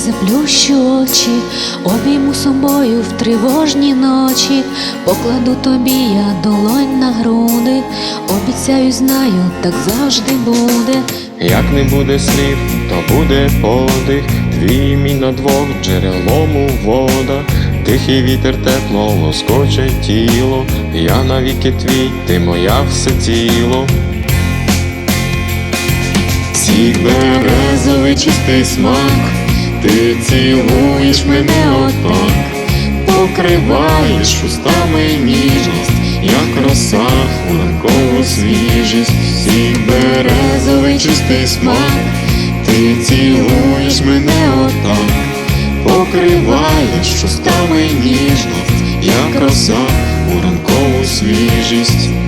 заплющу очі, обійму собою в тривожні ночі, покладу тобі я долонь на груди, обіцяю, знаю, так завжди буде. Як не буде слів, то буде подих, твій мій на двох джерелом у вода, тихий вітер тепло лоскоче тіло, я навіки твій, ти моя все ціло. Сік березовий чистий смак, ти цілуєш мене отак, покриваєш устами ніжність, як роса у ранкову свіжість, сік березовий чистий смак, ти цілуєш мене отак, покриваєш устами ніжність, як роса у ранкову свіжість.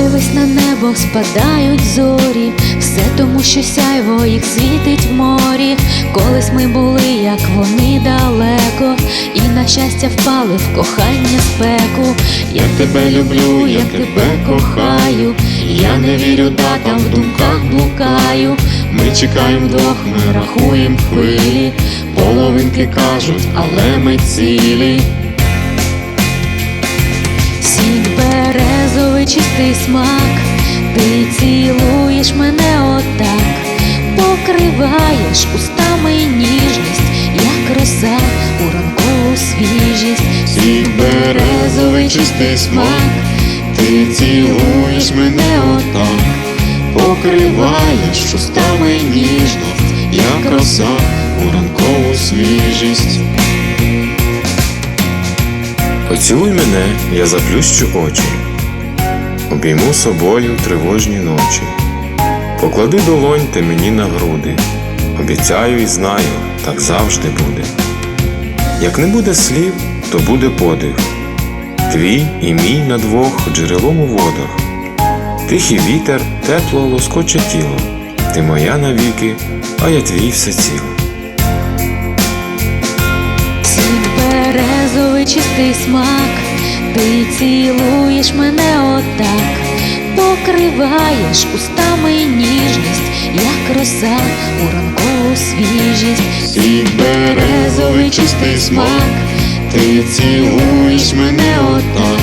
Подивись на небо, спадають зорі, все тому, що сяйво їх світить в морі. Колись ми були, як вони далеко, і на щастя впали в кохання спеку. Я тебе люблю, я тебе кохаю, я не вірю датам, в думках блукаю. Ми чекаємо вдвох, ми рахуємо хвилі, половинки кажуть, але ми цілі. Чистий смак, ти цілуєш мене отак, покриваєш устами ніжність, як роса у ранкову свіжість. Сік березовий чистий смак, ти цілуєш мене отак, покриваєш устами ніжність, як роса у ранкову свіжість. Поцілуй мене, я заплющу очі, обійму собою тривожні ночі, поклади долонь ти мені на груди, обіцяю і знаю, так завжди буде. Як не буде слів, то буде подих, твій і мій на двох джерелом у водах, тихий вітер тепло лоскоче тіло, ти моя навіки, а я твій все ціло. Сік березовий чистий смак, ти цілуєш мене отак, покриваєш устами ніжність, як роса у ранкову свіжість. Сік березовий чистий смак, ти цілуєш мене отак,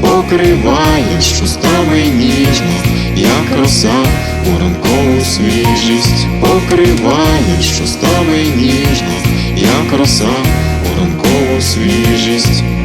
покриваєш устами ніжність, як роса у ранкову свіжість, покриваєш устами ніжність, як роса у ранкову свіжість.